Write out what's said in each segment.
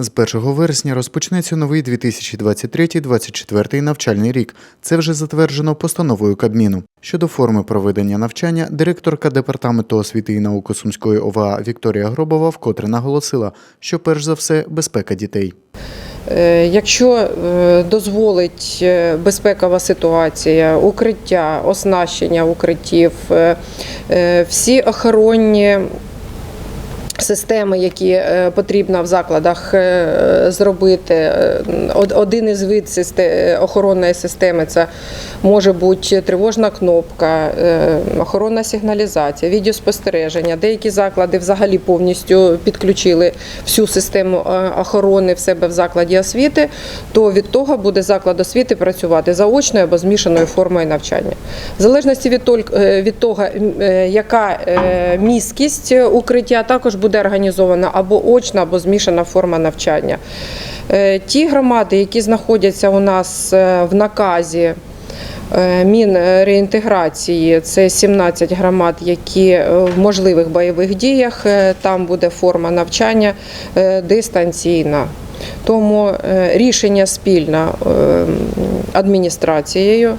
З 1 вересня розпочнеться новий 2023-2024 навчальний рік. Це вже затверджено постановою Кабміну. Щодо форми проведення навчання, директорка департаменту освіти і науки Сумської ОВА Вікторія Гробова вкотре наголосила, що перш за все безпека дітей. Е, Якщо е, дозволить е, безпекова ситуація, укриття, оснащення укриттів, всі охоронні системи, які е, потрібно в закладах е, зробити, е, один із вид охоронної системи це може бути тривожна кнопка, охоронна сигналізація, відеоспостереження. Деякі заклади взагалі повністю підключили всю систему охорони в себе в закладі освіти, то від того буде заклад освіти працювати заочною або змішаною формою навчання. В залежності від того, яка міськість укриття, також буде організована або очна, або змішана форма навчання. Е, Ті громади, які знаходяться у нас е, в наказі. е, Мінреінтеграції це 17 громад, які в можливих бойових діях. Там буде форма навчання дистанційна. Тому е, рішення спільно е, адміністрацією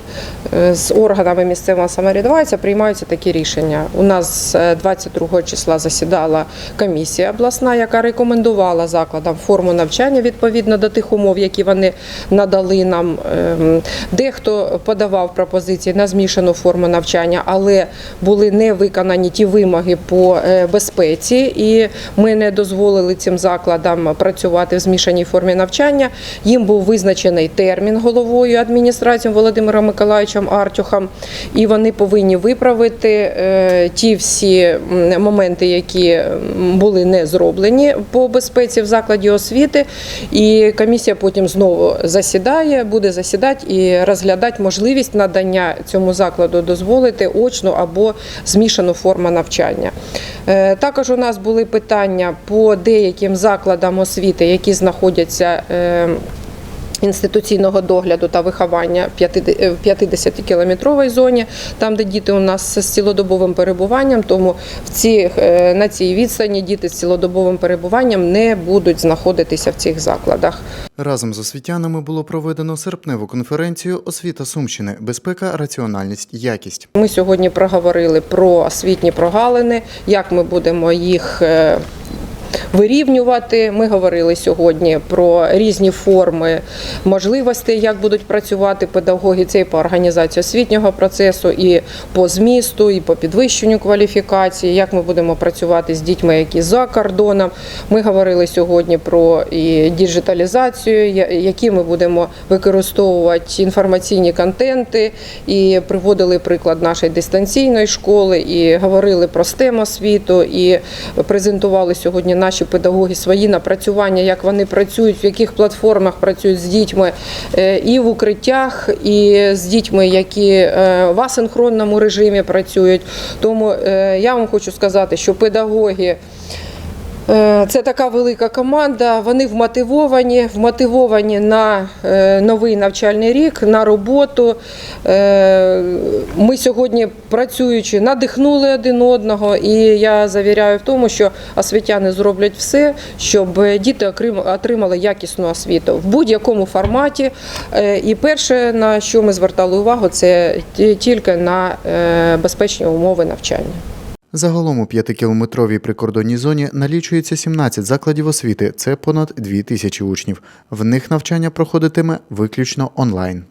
е, з органами місцевого самоврядування приймаються такі рішення. У нас е, 22 числа засідала комісія обласна, яка рекомендувала закладам форму навчання відповідно до тих умов, які вони надали нам. Ем, Дехто подавав пропозиції на змішану форму навчання, але були не виконані ті вимоги по безпеці, і ми не дозволили цим закладам працювати в змішаній формі навчання. Їм був визначений термін головою адміністрації Володимиром Миколаївичем Артюхом, і вони повинні виправити е, ті всі моменти, які були не зроблені по безпеці в закладі освіти. І комісія потім знову засідає, буде засідати і розглядати можливість надання цьому закладу дозволити очну або змішану форму навчання. Е, Також у нас були питання по деяким закладам освіти, які знаходяться. Е, Інституційного догляду та виховання в 50-кілометровій зоні, там, де діти у нас з цілодобовим перебуванням, тому в ці, е, на цій відстані діти з цілодобовим перебуванням не будуть знаходитися в цих закладах. Разом з освітянами було проведено серпневу конференцію Освіта Сумщини. Безпека, раціональність, якість. Ми сьогодні проговорили про освітні прогалини, як ми будемо їх. Вирівнювати. Ми говорили сьогодні про різні форми можливостей, як будуть працювати педагоги. Це і по організації освітнього процесу, і по змісту, і по підвищенню кваліфікації, як ми будемо працювати з дітьми, які за кордоном. Ми говорили сьогодні про і діджиталізацію, які ми будемо використовувати інформаційні контенти, і приводили приклад нашої дистанційної школи, і говорили про STEM освіту, і презентували сьогодні наші педагоги свої напрацювання, як вони працюють, в яких платформах працюють з дітьми е, і в укриттях, і з дітьми, які е, в асинхронному режимі працюють. Тому е, я вам хочу сказати, що педагоги. Е, Це така велика команда. Вони вмотивовані, вмотивовані на е, новий навчальний рік, на роботу. Е, Ми сьогодні працюючи, надихнули один одного, і я завіряю в тому, що освітяни зроблять все, щоб діти отримали якісну освіту в будь-якому форматі. І перше, на що ми звертали увагу, це тільки на безпечні умови навчання. Загалом у п'ятикілометровій прикордонній зоні налічується 17 закладів освіти. Це понад 2 тисячі учнів. В них навчання проходитиме виключно онлайн.